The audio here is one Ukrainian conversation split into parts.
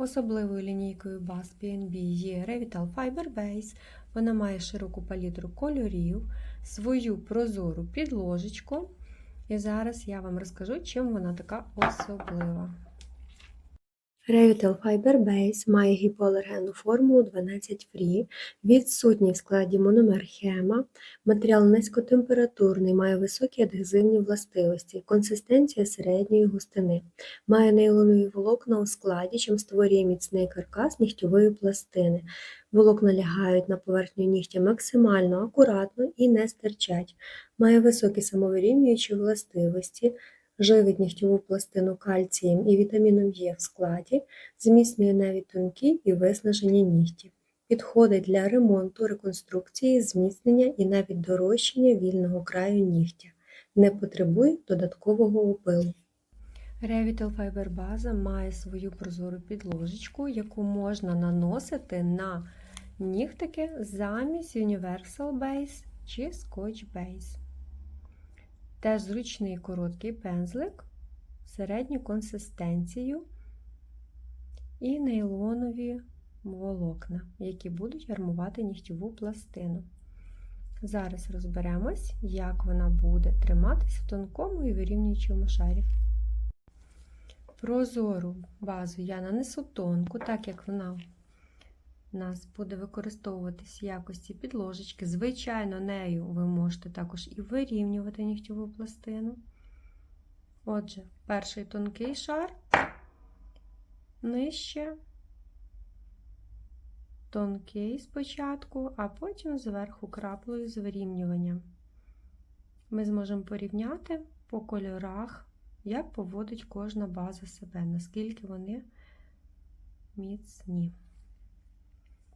Особливою лінійкою баз PNB є Revital Fiber Base. Вона має широку палітру кольорів, свою прозору підложечку. І зараз я вам розкажу, чим вона така особлива. Revital Fiber Base має гіпоалергенну формулу 12 Free, відсутній в складі мономер хема, матеріал низькотемпературний, має високі адгезивні властивості, консистенція середньої густини, має нейлонові волокна у складі, чим створює міцний каркас нігтєвої пластини. Волокна лягають на поверхню нігтя максимально акуратно і не стирчать, має високі самовирівнюючі властивості, живить нігтєву пластину кальцієм і вітаміном Е в складі, зміцнює навіть тонкі і виснажені нігті. Підходить для ремонту, реконструкції, зміцнення і навіть дорощення вільного краю нігтя. Не потребує додаткового опилу. Revital Fiber база має свою прозору підложечку, яку можна наносити на нігтики замість Universal Base чи Scotch Base. Теж зручний короткий пензлик, середню консистенцію і нейлонові волокна, які будуть армувати нігтєву пластину. Зараз розберемось, як вона буде триматись в тонкому і вирівнюючому шарі. Прозору базу я нанесу тонку, так як вона у нас буде використовуватись в якості підложечки. Звичайно, нею ви можете також і вирівнювати нігтєву пластину. Отже, перший тонкий шар, нижче, тонкий спочатку, а потім зверху краплею з вирівнюванням. Ми зможемо порівняти по кольорах, як поводить кожна база себе, наскільки вони міцні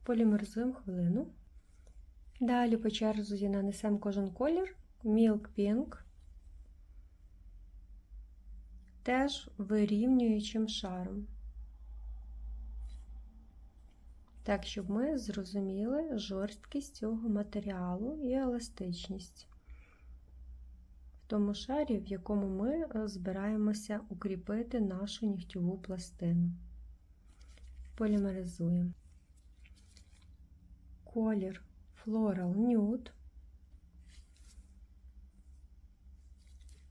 полімеризуємо хвилину. Далі по черзі нанесемо кожен колір Milk Pink, теж вирівнюючим шаром. Так, щоб ми зрозуміли жорсткість цього матеріалу і еластичність в тому шарі, в якому ми збираємося укріпити нашу нігтєву пластину. Полімеризуємо колір Floral Nude.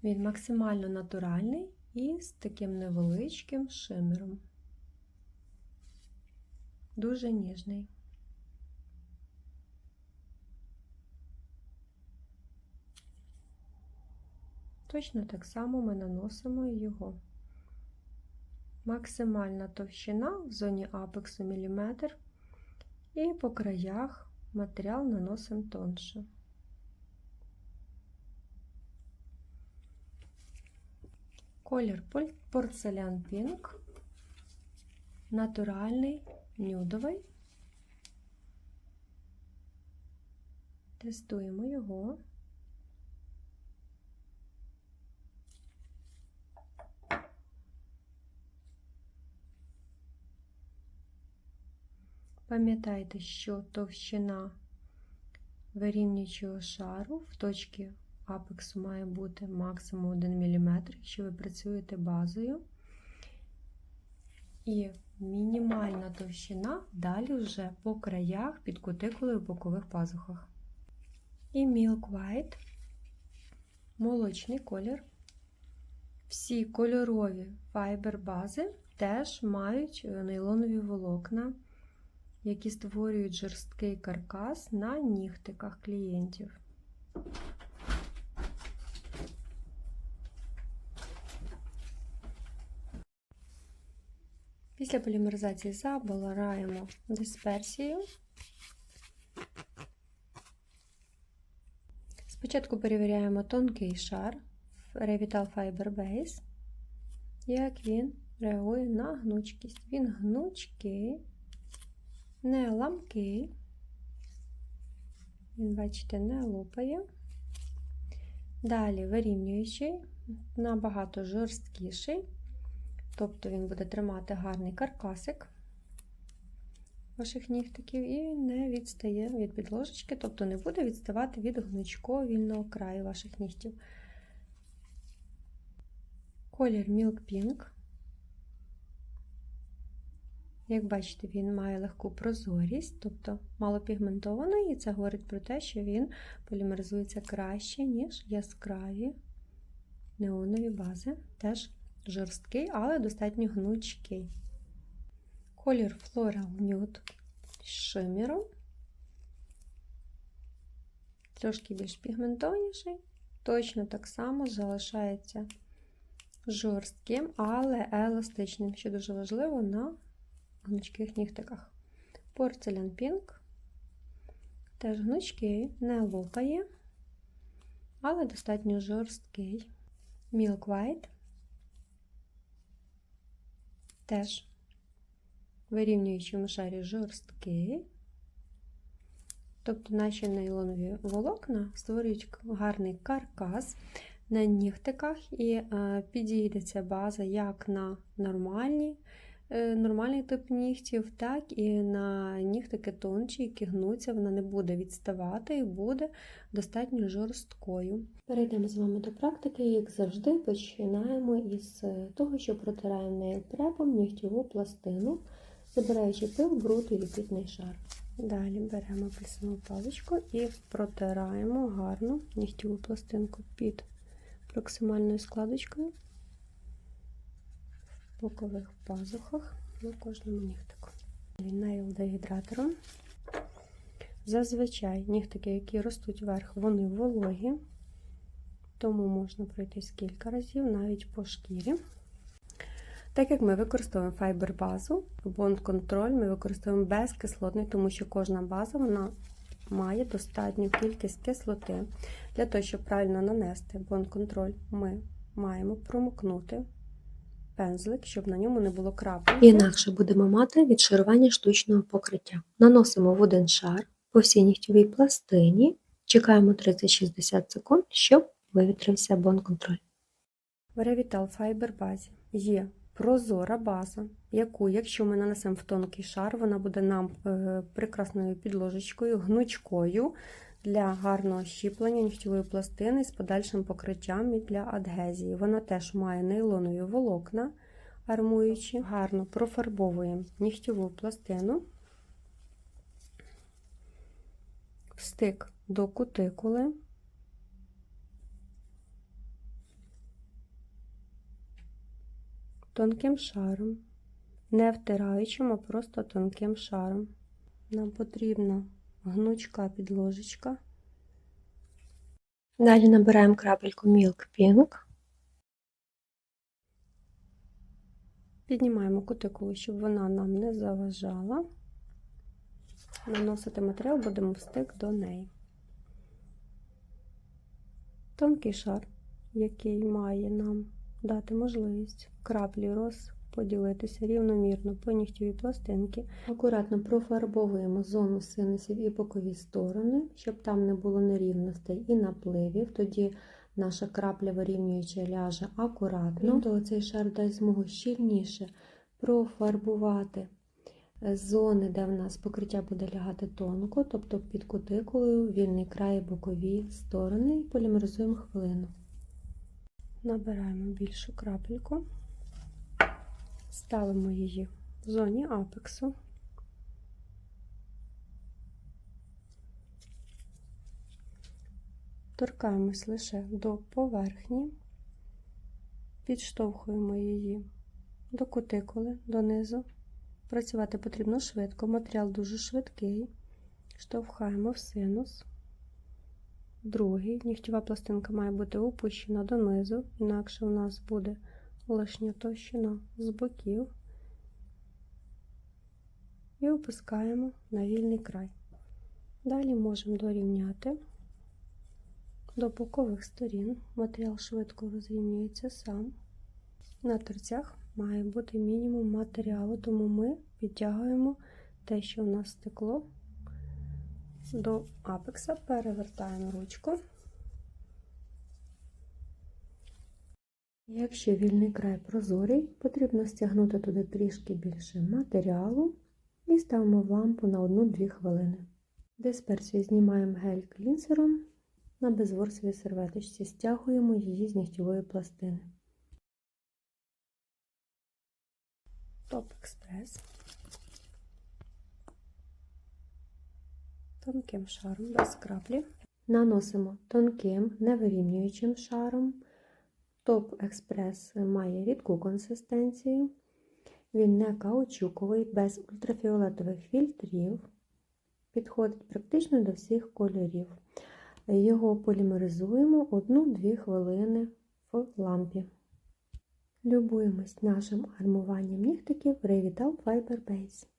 Він максимально натуральний і з таким невеличким шимером. Дуже ніжний. Точно так само ми наносимо його. Максимальна товщина в зоні апексу міліметр і по краях матеріал наносимо тонше. Колір порцелян пінк, натуральний, нюдовий. Тестуємо його. Пам'ятайте, що товщина вирівнюючого шару в точці апексу має бути максимум 1 мм, якщо ви працюєте базою. І мінімальна товщина далі вже по краях під кутикулою в бокових пазухах. І Milk White, молочний колір. Всі кольорові файбер бази теж мають нейлонові волокна які створюють жорсткий каркас на нігтиках клієнтів. Після полімеризації забираємо дисперсію. Спочатку перевіряємо тонкий шар Revital Fiber Base, як він реагує на гнучкість. Він гнучкий не ламкий, він, бачите, не лопає. Далі вирівнюючий, набагато жорсткіший, тобто він буде тримати гарний каркасик ваших нігтиків і не відстає від підложечки, тобто не буде відставати від гнучкового вільного краю ваших нігтів. Колір Milk Pink. Як бачите, він має легку прозорість, тобто малопігментований, і це говорить про те, що він полімеризується краще, ніж яскраві неонові бази. Теж жорсткий, але достатньо гнучкий. Колір Floral Nude з шиміром. Трошки більш пігментованіший. Точно так само залишається жорстким, але еластичним, що дуже важливо на гнучких нігтиках. Порцелян Pink. Теж гнучкий, не лопає, але достатньо жорсткий. Milk White. Теж вирівнюючому шарі жорсткий. Тобто наші нейлонові волокна створюють гарний каркас на нігтиках, і е, підійде ця база як на нормальні, е, нормальний тип нігтів, так і на нігтики тонші, які гнуться, вона не буде відставати і буде достатньо жорсткою. Перейдемо з вами до практики, як завжди, починаємо із того, що протираємо нейлпрепом нігтєву пластину, забираючи пил, бруд і ліпітний шар. Далі беремо апельсинову паличку і протираємо гарно нігтєву пластинку під проксимальною складочкою бокових пазухах на кожному нігтику. Нейл дегідратором. Зазвичай нігтики, які ростуть вверх, вони вологі, тому можна пройтись кілька разів навіть по шкірі. Так як ми використовуємо файбер-базу, Control ми використовуємо безкислотний, тому що кожна база вона має достатню кількість кислоти. Для того, щоб правильно нанести Control, ми маємо промокнути пензлик, щоб на ньому не було крапель. Інакше будемо мати відшарування штучного покриття. Наносимо в один шар по всій нігтєвій пластині, чекаємо 30-60 секунд, щоб вивітрився Bond Control. В Revital Fiber базі є прозора база, яку, якщо ми нанесемо в тонкий шар, вона буде нам е, прекрасною підложечкою, гнучкою для гарного щіплення нігтєвої пластини з подальшим покриттям і для адгезії. Вона теж має нейлонові волокна, армуючі, гарно профарбовуємо нігтєву пластину, встик до кутикули. тонким шаром, не втираючим, а просто тонким шаром. Нам потрібна гнучка підложечка. Далі набираємо крапельку Milk Pink. Піднімаємо кутикулу, щоб вона нам не заважала. Наносити матеріал будемо в стик до неї. Тонкий шар, який має нам дати можливість краплі розподілитися рівномірно по нігтєвій пластинки. Акуратно профарбовуємо зону синусів і бокові сторони, щоб там не було нерівностей і напливів. Тоді наша крапля вирівнююча ляже акуратно, то цей шар дасть змогу щільніше профарбувати зони, де в нас покриття буде лягати тонко, тобто під кутикулою, вільний край, бокові сторони, і полімеризуємо хвилину. Набираємо більшу крапельку, ставимо її в зоні апексу. Торкаємось лише до поверхні, підштовхуємо її до кутикули, донизу. Працювати потрібно швидко, матеріал дуже швидкий, штовхаємо в синус. Другий, нігтєва пластинка має бути опущена донизу, інакше у нас буде лишня товщина з боків і опускаємо на вільний край. Далі можемо дорівняти до бокових сторін. Матеріал швидко розрівнюється сам. На торцях має бути мінімум матеріалу, тому ми підтягуємо те, що у нас стекло до апекса, перевертаємо ручку. Якщо вільний край прозорий, потрібно стягнути туди трішки більше матеріалу і ставимо в лампу на 1-2 хвилини. Дисперсію знімаємо гель-клінсером на безворсовій серветочці, стягуємо її з нігтєвої пластини. Топ експрес. Тонким шаром без краплі. Наносимо тонким, невирівнюючим шаром. Топ Експрес має рідку консистенцію. Він не каучуковий, без ультрафіолетових фільтрів. Підходить практично до всіх кольорів. Його полімеризуємо 1-2 хвилини в лампі. Любуємось нашим армуванням нігтиків Revital Fiber Base.